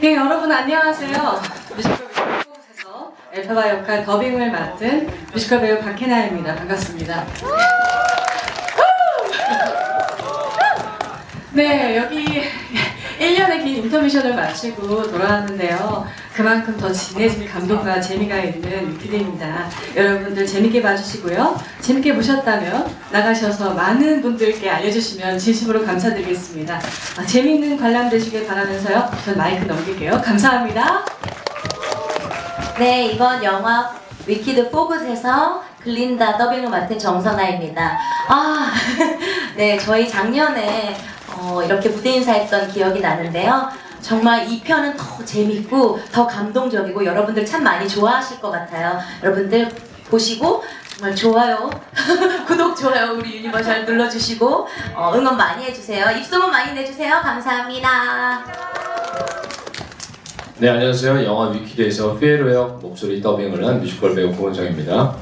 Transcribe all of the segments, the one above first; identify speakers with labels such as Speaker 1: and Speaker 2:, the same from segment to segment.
Speaker 1: 네, 여러분 안녕하세요. 뮤지컬 배우에서 엘파바 역할 더빙을 맡은 뮤지컬 배우 박혜나입니다. 반갑습니다. 네, 여기 1년의 긴 인터미션을 마치고 돌아왔는데요. 그만큼 더 진해질 감동과 재미가 있는 위키드입니다. 여러분들 재밌게 봐주시고요. 재밌게 보셨다면 나가셔서 많은 분들께 알려주시면 진심으로 감사드리겠습니다. 아, 재미있는 관람 되시길 바라면서요. 전 마이크 넘길게요. 감사합니다.
Speaker 2: 네, 이번 영화 위키드 포그스에서 글린다 더빙을 맡은 정선아입니다. 아, 네, 저희 작년에 어, 이렇게 무대 인사했던 기억이 나는데요. 정말 이 편은 더 재밌고 더 감동적이고 여러분들 참 많이 좋아하실 것 같아요. 여러분들 보시고 정말 좋아요, 구독, 좋아요 우리 유니버셜 눌러주시고 어, 응원 많이 해주세요. 입소문 많이 내주세요. 감사합니다.
Speaker 3: 네 안녕하세요 영화 위키드에서 피에로 역 목소리 더빙을 한 뮤지컬 배우 고은정입니다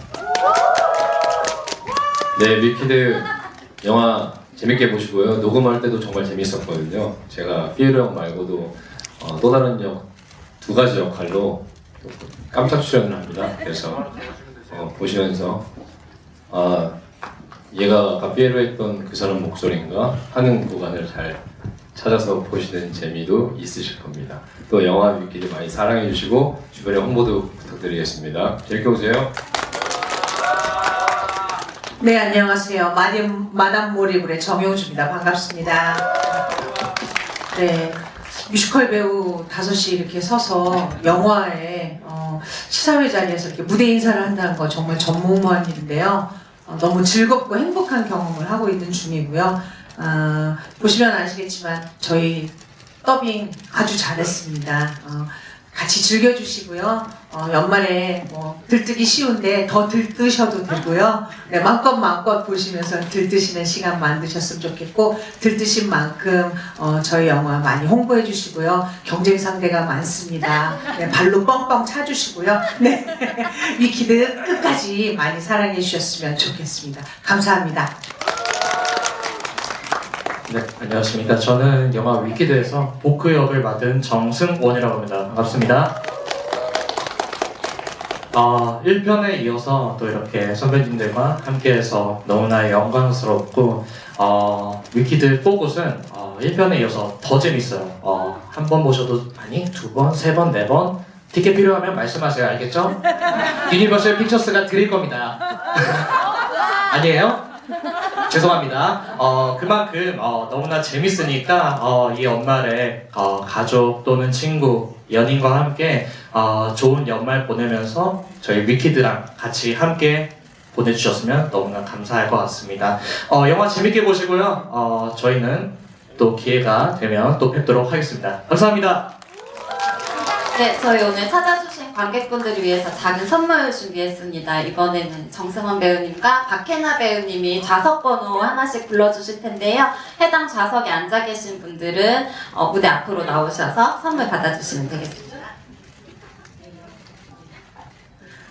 Speaker 3: 네 위키드 영화 재밌게 보시고요 녹음할 때도 정말 재밌었거든요 제가 피에로 역 말고도 어, 또 다른 역두 가지 역할로 또 깜짝 출연을 합니다 그래서 어, 보시면서 아 얘가 아까 피에로 했던 그 사람 목소리인가 하는 구간을 잘 찾아서 보시는 재미도 있으실 겁니다. 또 영화 위키드 많이 사랑해 주시고 주변에 홍보도 부탁드리겠습니다. 재밌게 보세요.
Speaker 4: 네, 안녕하세요. 마담, 마담 모리블의 정용주입니다. 반갑습니다. 네, 뮤지컬 배우 다섯이 이렇게 서서 영화에 어, 시사회 자리에서 이렇게 무대 인사를 한다는 거 정말 전무후무한 일인데요. 어, 너무 즐겁고 행복한 경험을 하고 있는 중이고요. 아, 보시면 아시겠지만 저희 더빙 아주 잘했습니다. 어, 같이 즐겨주시고요. 어, 연말에 뭐 들뜨기 쉬운데 더 들뜨셔도 되고요. 네, 마음껏 마음껏 보시면서 들뜨시는 시간 만드셨으면 좋겠고 들뜨신 만큼 어, 저희 영화 많이 홍보해 주시고요. 경쟁 상대가 많습니다. 네, 발로 뻥뻥 차주시고요. 네, 위키드 끝까지 많이 사랑해 주셨으면 좋겠습니다. 감사합니다.
Speaker 5: 네, 안녕하십니까. 저는 영화 위키드에서 보크 역을 맡은 정승원이라고 합니다. 반갑습니다. 아, 1편에 이어서 또 이렇게 선배님들과 함께해서 너무나 영광스럽고 어, 위키드 포굿은 어, 1편에 이어서 더 재밌어요. 어, 한 번 보셔도 아니 두 번, 세 번, 네 번 티켓 필요하면 말씀하세요. 알겠죠? 유니버셜 픽처스가 드릴 겁니다. 아니에요? 죄송합니다. 어, 그만큼 어, 너무나 재밌으니까 어, 이 연말에 어, 가족 또는 친구, 연인과 함께 어, 좋은 연말 보내면서 저희 위키드랑 같이 함께 보내주셨으면 너무나 감사할 것 같습니다. 어, 영화 재밌게 보시고요. 어, 저희는 또 기회가 되면 또 뵙도록 하겠습니다. 감사합니다.
Speaker 6: 네, 저희 오늘 찾아주신 관객분들을 위해서 작은 선물 준비했습니다. 이번에는 정승원 배우님과 박혜나 배우님이 좌석 번호 하나씩 불러주실 텐데요. 해당 좌석에 앉아 계신 분들은 어, 무대 앞으로 나오셔서 선물 받아주시면 되겠습니다.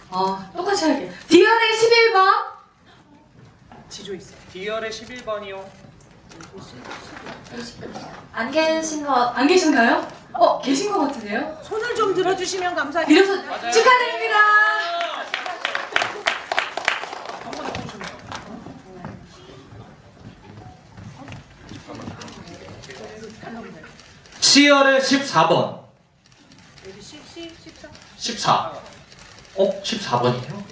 Speaker 1: 어, 똑같이 할게요. 디언의 11번.
Speaker 7: 디얼의 11번이요.
Speaker 6: 안 계신 거
Speaker 1: 안 계신가요? 어, 계신 것 같은데요?
Speaker 4: 손을 좀 들어주시면 감사해요.
Speaker 1: 이래서 축하드립니다.
Speaker 5: 시열의 14번. 14. 어? 14번이에요?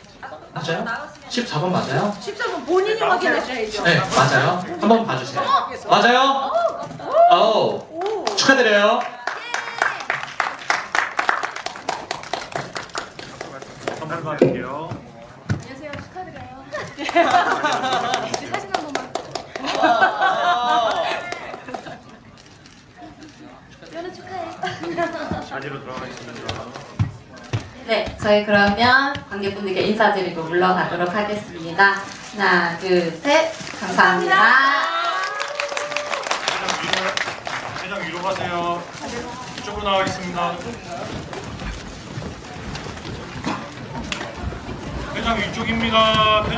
Speaker 5: 맞아요? 14번 맞아요?
Speaker 4: 14분 본인이 확인하셔야죠.
Speaker 5: 네, 맞아요. 한번 봐주세요. 맞아요? 오, 축하드려요.
Speaker 7: 선물 받을게요. 자리로 들어가겠습니다.
Speaker 6: 네, 저희 그러면 관객분들께 인사드리고 물러가도록 하겠습니다. 하나, 둘, 셋. 감사합니다.
Speaker 7: 회장 위로 가세요. 이쪽으로 나가겠습니다. 회장 위쪽입니다.